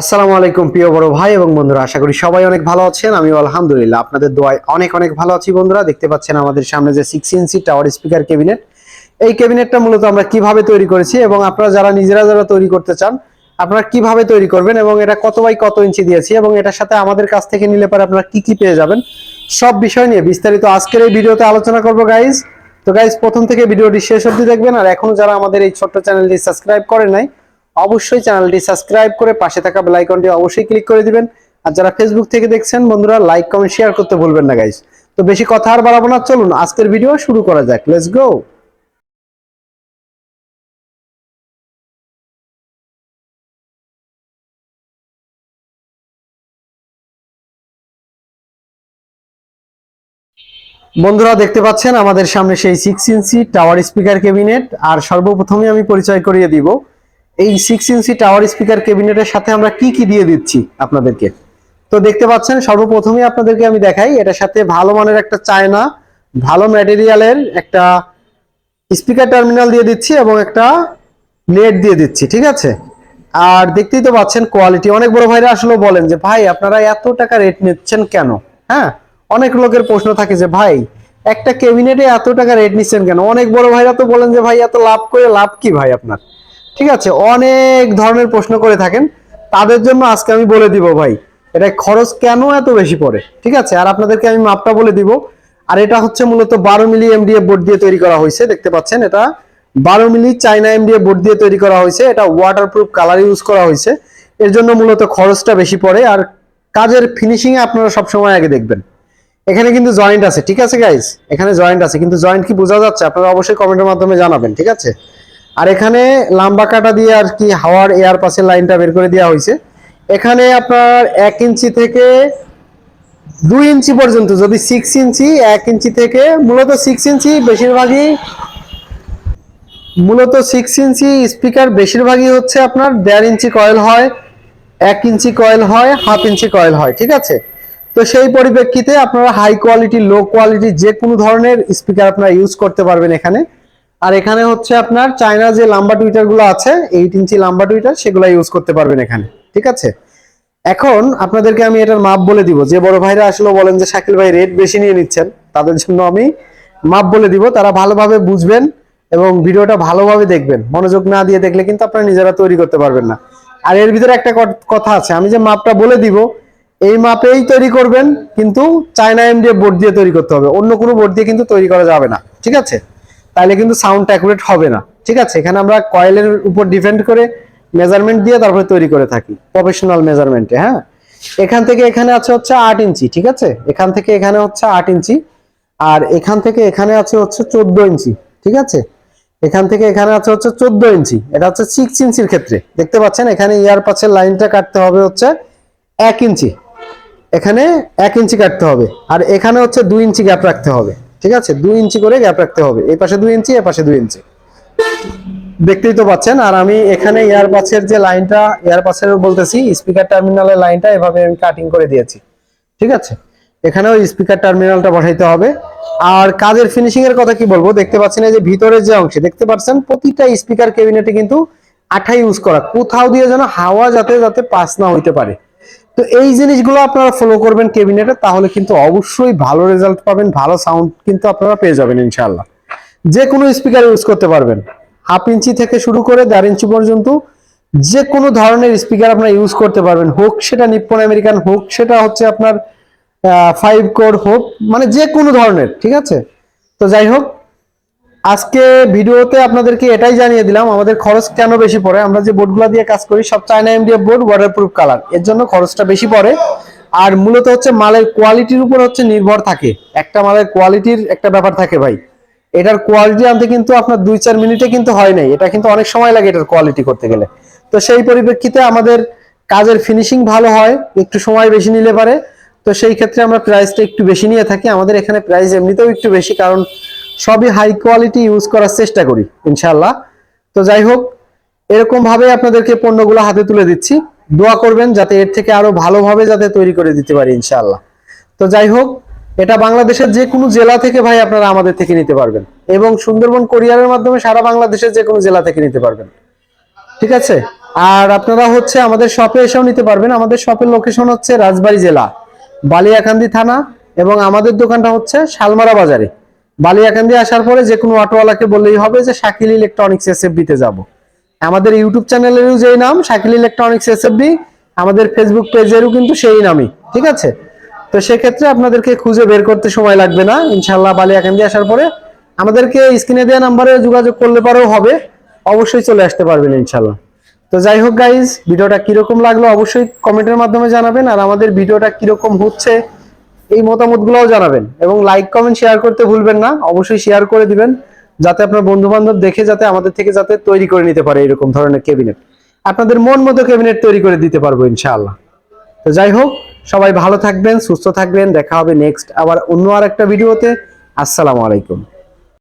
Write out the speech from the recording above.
আসসালামু আলাইকুম প্রিয় বড় ভাই এবং বন্ধুরা, আশা করি সবাই অনেক ভালো আছেন। আমি আলহামদুলিল্লাহ আপনাদের দোয়ায় অনেক অনেক ভালো আছি বন্ধুরা। দেখতে পাচ্ছেন আমাদের সামনে যে six inch tower speaker cabinet এই ক্যাবিনেটটা মূলত আমরা কীভাবে তৈরি করেছি এবং আপনারা যারা নিজেরা যারা তৈরি করতে চান, আপনারা কীভাবে তৈরি করবেন এবং এটা কত বাই কত ইঞ্চি দিয়েছি এবং এটার সাথে আমাদের কাছ থেকে নিলে পরে আপনারা কি কি পেয়ে যাবেন, সব বিষয় নিয়ে বিস্তারিত আজকের এই ভিডিওতে আলোচনা করব গাইজ তো গাইজ প্রথম থেকে ভিডিওটি শেষ অবধি দেখবেন। আর এখনও যারা আমাদের এই ছোট্ট চ্যানেলটি সাবস্ক্রাইব করে নাই অবশ্যই চ্যানেলটি সাবস্ক্রাইব করে পাশে থাকা বেল আইকনটি অবশ্যই ক্লিক করে দিবেন। আর যারা ফেসবুক থেকে দেখছেন, বন্ধুরা লাইক কমেন্ট শেয়ার করতে ভুলবেন না গাইজ তো বেশি কথা আর বাড়াবো না, চলুন আজকের ভিডিও শুরু করা যাক। লেটস গো বন্ধুরা, দেখতে পাচ্ছেন আমাদের সামনে সেই six inch tower speaker cabinet আর সর্বপ্রথমে আমি পরিচয় করিয়ে দিব। এই সিক্স ইঞ্চি টাওয়ার স্পিকার ক্যাবিনেটের সাথে আমরা কি কি দিয়ে দিচ্ছি আপনাদেরকে? তো দেখতে পাচ্ছেন সর্বপ্রথমে আপনাদেরকে আমি দেখাই, এটার সাথে ভালো মানের একটা চায়না, ভালো ম্যাটেরিয়ালের একটা স্পিকার টার্মিনাল দিয়ে দিচ্ছি এবং একটা নেট দিয়ে দিচ্ছি, ঠিক আছে? আর দেখতেই তো পাচ্ছেন কোয়ালিটি অনেক বড় ভাইরা আসলে বলেন যে, ভাই, আপনারা এত টাকা রেট নিচ্ছেন কেন? হ্যাঁ অনেক লোকের প্রশ্ন থাকে যে, ভাই, একটা ক্যাবিনেটে এত টাকা রেট নিচ্ছেন কেন? অনেক বড় ভাইরা তো বলেন যে, ভাই, এত লাভ করে লাভ কি ভাই আপনার? ঠিক আছে, অনেক ধরনের প্রশ্ন করে থাকেন। তাদের জন্য আজকে আমি বলে দিব ভাই, এটা খরচ কেন এত বেশি পড়ে? ঠিক আছে, আর আপনাদেরকে আমি মাপটা বলে দিব। আর এটা হচ্ছে মূলত বারো মিলি এমডিএফ বোর্ড দিয়ে তৈরি করা হয়েছে, দেখতে পাচ্ছেন এটা। বারো মিলি চাইনা এমডিএফ বোর্ড দিয়ে তৈরি করা হয়েছে, এটা ওয়াটারপ্রুফ কালার ইউজ করা হয়েছে। এর জন্য মূলত খরচটা বেশি পড়ে, আর কাজের ফিনিশিং এ আপনারা সবসময় আগে দেখবেন। এখানে কিন্তু জয়েন্ট আছে, ঠিক আছে গাইস এখানে জয়েন্ট আছে, কিন্তু জয়েন্ট কি বোঝা যাচ্ছে? আপনারা অবশ্যই কমেন্টের মাধ্যমে জানাবেন, ঠিক আছে? আর এখানে লাম্বা কাটা দিয়ে আর কি হাওয়ার এয়ার পাসের লাইনটা বের করে দেওয়া হয়েছে। এখানে আপনার এক ইঞ্চি থেকে দুই ইঞ্চি পর্যন্ত, যদি সিক্স ইঞ্চি, এক ইঞ্চি থেকে মূলত সিক্স ইঞ্চি বেশিরভাগই, মূলত সিক্স ইঞ্চি স্পিকার বেশিরভাগই হচ্ছে আপনার দেড় ইঞ্চি কয়েল হয়, এক ইঞ্চি কয়েল হয় হাফ ইঞ্চি কয়েল হয়, ঠিক আছে? তো সেই পরিপ্রেক্ষিতে আপনারা হাই কোয়ালিটি লো কোয়ালিটি যে কোনো ধরনের স্পিকার আপনারা ইউজ করতে পারবেন এখানে। আর এখানে হচ্ছে আপনার চায়না যে লাম্বা টুইটারগুলো আছে এইট ইঞ্চি লাম্বা টুইটার, সেগুলো ইউজ করতে পারবেন এখানে, ঠিক আছে? এখন আপনাদেরকে আমি এটার মাপ বলে দিব। যে বড় ভাইরা আসলে বলেন যে শাকিল ভাই রেট বেশি নিয়ে নিচ্ছেন, তাদের জন্য আমি মাপ বলে দিব। তারা ভালোভাবে বুঝবেন এবং ভিডিওটা ভালোভাবে দেখবেন। মনোযোগ না দিয়ে দেখলে কিন্তু আপনারা নিজেরা তৈরি করতে পারবেন না। আর এর ভিতরে একটা কট- কথা আছে, আমি যে মাপটা বলে দিব, এই মাপেই তৈরি করবেন, কিন্তু চায়না এমডিএফ বোর্ড দিয়ে তৈরি করতে হবে। অন্য কোনো বোর্ড দিয়ে কিন্তু তৈরি করা যাবে না, ঠিক আছে? তাহলে কিন্তু সাউন্ড অ্যাকুরেট হবে না। ঠিক আছে? এখানে আমরা কয়েলের উপর ডিপেন্ড করে মেজারমেন্ট দিয়ে তারপরে তৈরি করে থাকি প্রফেশনাল মেজারমেন্টে হ্যাঁ? এখান থেকে এখানে আছে হচ্ছে আট ইঞ্চি, ঠিক আছে? এখান থেকে এখানে হচ্ছে আট ইঞ্চি, আর এখান থেকে এখানে আছে হচ্ছে চোদ্দ ইঞ্চি, ঠিক আছে? এখান থেকে এখানে আছে হচ্ছে চোদ্দ ইঞ্চি, এটা হচ্ছে সিক্স ইঞ্চির ক্ষেত্রে। দেখতে পাচ্ছেন, এখানে ইয়ার পাশের লাইনটা কাটতে হবে হচ্ছে এক ইঞ্চি। এখানে এক ইঞ্চি কাটতে হবে, আর এখানে হচ্ছে দুই ইঞ্চি গ্যাপ রাখতে হবে। ঠিক আছে? দুই ইঞ্চি করে গ্যাপ রাখতে হবে। এই পাশে দুই ইঞ্চি, এ পাশে দুই ইঞ্চি। দেখতেই তো পাচ্ছেন। আর আমি এখানে এয়ার পাসের যে লাইনটা এয়ার পাসের বলতেছি স্পিকার টার্মিনালের লাইনটা এভাবে আমি কাটিং করে দিয়েছি। ঠিক আছে? এখানেও স্পিকার টার্মিনালটা বসাইতে হবে। আর কাজের ফিনিশিং এর কথা কি বলব? দেখতে পাচ্ছেন এই যে ভিতরের যে অংশে, দেখতে পাচ্ছেন? প্রতিটা স্পিকার ক্যাবিনেটে কিন্তু আঠা ইউজ করা। কোথাও দিয়ে যেন হাওয়া যাতে যাতে পাস না হইতে পারে। তো এই জিনিসগুলো আপনারা ফলো করবেন ক্যাবিনেটে, তাহলে কিন্তু অবশ্যই ভালো রেজাল্ট পাবেন, ভালো সাউন্ড কিন্তু আপনারা পেয়ে যাবেন ইনশাআল্লাহ। যে কোনো স্পিকার ইউজ করতে পারবেন। হাফ ইঞ্চি থেকে শুরু করে দেড় ইঞ্চি পর্যন্ত যে কোনো ধরনের স্পিকার আপনারা ইউজ করতে পারবেন। হোক সেটা নিপ্পন আমেরিকান, হোক সেটা হচ্ছে আপনার ফাইভ কোর হোক মানে যে কোনো ধরনের, ঠিক আছে? তো যাই হোক আজকে ভিডিওতে আপনাদেরকে এটাই জানিয়ে দিলাম, আমাদের খরচ কেন বেশি পড়ে? আমরা যে বোর্ডগুলো দিয়ে কাজ করি, সব চায়না এমডিএফ বোর্ড ওয়াটারপ্রুফ কালারের জন্য খরচটা বেশি পড়ে। আর মূলত হচ্ছে মালের কোয়ালিটির উপর হচ্ছে নির্ভর থাকে। একটা মালের কোয়ালিটির একটা ব্যাপার থাকে ভাই। এটার কোয়ালিটি আনতে কিন্তু আপনার দুই চার মিনিটে কিন্তু হয় নাই। এটা কিন্তু অনেক সময় লাগে এটার কোয়ালিটি করতে গেলে। তো সেই পরিপ্রেক্ষিতে আমাদের কাজের ফিনিশিং ভালো হয়, একটু সময় বেশি নিলে পারে। তো সেই ক্ষেত্রে আমরা প্রাইসটা একটু বেশি নিয়ে থাকি। আমাদের এখানে প্রাইস এমনিতেও একটু বেশি, কারণ সবই হাই কোয়ালিটি ইউজ করার চেষ্টা করি ইনশাল্লাহ তো যাই হোক, এরকম ভাবে আপনাদেরকে পণ্যগুলো হাতে তুলে দিচ্ছি। দোয়া করবেন যাতে এর থেকে আরও ভালোভাবে যাতে তৈরি করে দিতে পারি, ইনশাআল্লাহ। তো যাই হোক, এটা বাংলাদেশের যে কোনো জেলা থেকে ভাই আপনারা আমাদের থেকে নিতে পারবেন। এবং সুন্দরবন কোরিয়ারের মাধ্যমে সারা বাংলাদেশের যে কোনো জেলা থেকে নিতে পারবেন। ঠিক আছে? আর আপনারা হচ্ছে আমাদের শপে এসেও নিতে পারবেন। আমাদের শপের লোকেশন হচ্ছে রাজবাড়ী জেলা বালিয়াকান্দি থানা, এবং আমাদের দোকানটা হচ্ছে শালমারা বাজারে। বালিয়াকান্দি আসার পরে যে কোনো অটোওয়ালাকে বললেই হবে যে, শাকিল ইলেকট্রনিক্স এসএফবিতে যাব। আমাদের ইউটিউব চ্যানেলেরও যেই নাম, শাকিল ইলেকট্রনিক্স এসএফবি আমাদের ফেসবুক পেজেরও কিন্তু সেই নামই, ঠিক আছে? তো সেক্ষেত্রে আপনাদেরকে খুঁজে বের করতে সময় লাগবে না। ইনশাল্লাহ বালিয়াকান্দি আসার পরে আমাদেরকে স্ক্রিনে দেওয়া নাম্বারে যোগাযোগ করলে পরেও হবে। অবশ্যই চলে আসতে পারবেন ইনশাল্লাহ তো যাই হোক গাইজ ভিডিওটা কীরকম লাগল অবশ্যই কমেন্টের মাধ্যমে জানাবেন। আর আমাদের ভিডিওটা কীরকম হচ্ছে এই মতামতগুলোও জানাবেন এবং লাইক কমেন্ট শেয়ার করতে ভুলবেন না। অবশ্যই শেয়ার করে দিবেন, যাতে আপনার বন্ধু বান্ধব দেখে যাতে আমাদের থেকে যাতে তৈরি করে নিতে পারে এরকম ধরনের ক্যাবিনেট আপনাদের মন মতো ক্যাবিনেট তৈরি করে দিতে পারব ইনশাআল্লাহ। তো যাই হোক, সবাই ভালো থাকবেন, সুস্থ থাকবেন। দেখা হবে নেক্সট আবার অন্য আর একটা ভিডিওতে আসসালামু আলাইকুম।